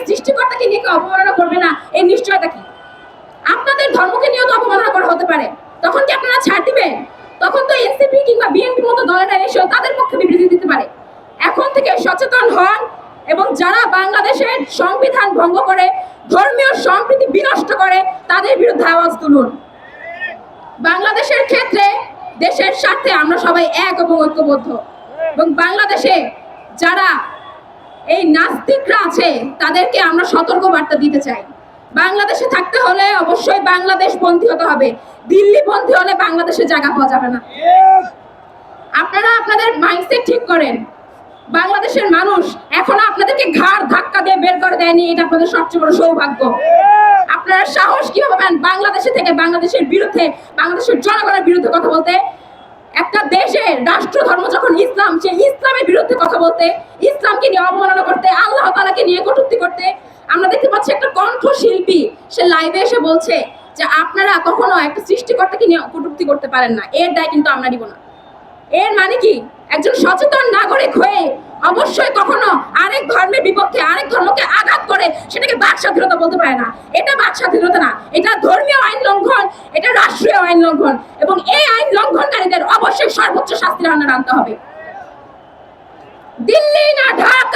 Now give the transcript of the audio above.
ধর্মের সৃষ্টিকর্তাকে নিয়ে কেউ অবমাননা করবে না। এই নিশ্চয়তা কি? আপনাদের ধর্মকে নিয়েও তো অবমাননা করা হতে পারে। তখন কি আপনারা ছাড় দিবেন? তখন তো এনসিপি কিংবা বিএনপির মতো দলেরা এসেও তাদের পক্ষে বিবৃতি দিতে পারে। এখন থেকে সচেতন হন এবং যারা বাংলাদেশের সংবিধান ভঙ্গ করে, ধর্মীয় সম্প্রীতি বিনষ্ট করে, তাদের বিরুদ্ধে আওয়াজ তুলুন। বাংলাদেশের ক্ষেত্রে দেশের স্বার্থে আমরা সবাই এক এবং ঐক্যবদ্ধ। এবং বাংলাদেশে যারা এই নাস্তিকরা আছে তাদেরকে আমরা সতর্ক বার্তা দিতে চাই। বাংলাদেশে থাকতে হলে অবশ্যই বাংলাদেশ বন্দী হতে হবে। দিল্লি বন্দী হলে বাংলাদেশে জায়গা পাওয়া যাবে না। আপনারা আপনাদের মাইন্ডসেট ঠিক করেন। বাংলাদেশের মানুষ এখনও আপনাদেরকে ঘাড় ধাক্কা দিয়ে বের করে দেয়নি এটা আপনাদের সবচেয়ে বড় সৌভাগ্য। আপনারা সাহস কীভাবে পান বাংলাদেশে থেকে বাংলাদেশের বিরুদ্ধে বাংলাদেশের জনগণের বিরুদ্ধে কথা বলতে? একটা দেশের রাষ্ট্র ধর্ম যখন ইসলাম সেই ইসলামের বিরুদ্ধে কথা বলতে, ইসলামকে নিয়ে অবমাননা করতে, আল্লাহ তালাকে নিয়ে কটূক্তি করতে, আমরা দেখতে পাচ্ছি একটা কণ্ঠশিল্পী, সে লাইভে এসে বলছে যে, আপনারা কখনো একটা সৃষ্টিকর্তাকে নিয়ে কটূক্তি করতে পারেন না। এর দায় কিন্তু আমরা নিব না। এর মানে কি? একজন সচেতন নাগরিক হয়ে অবশ্যই কখনো আরেক ধর্মের বিপক্ষে, আরেক ধর্মকে আঘাত করে সেটাকে বাক স্বাধীনতা বলতে পারে না। এটা বাক স্বাধীনতা না। এটা ধর্মীয় আইন লঙ্ঘন, এটা রাষ্ট্রীয় আইন লঙ্ঘন। এবং এই অবশ্যই সর্বোচ্চ শাস্তির আন্ডার আনতে হবে। দিল্লি না ঢাকা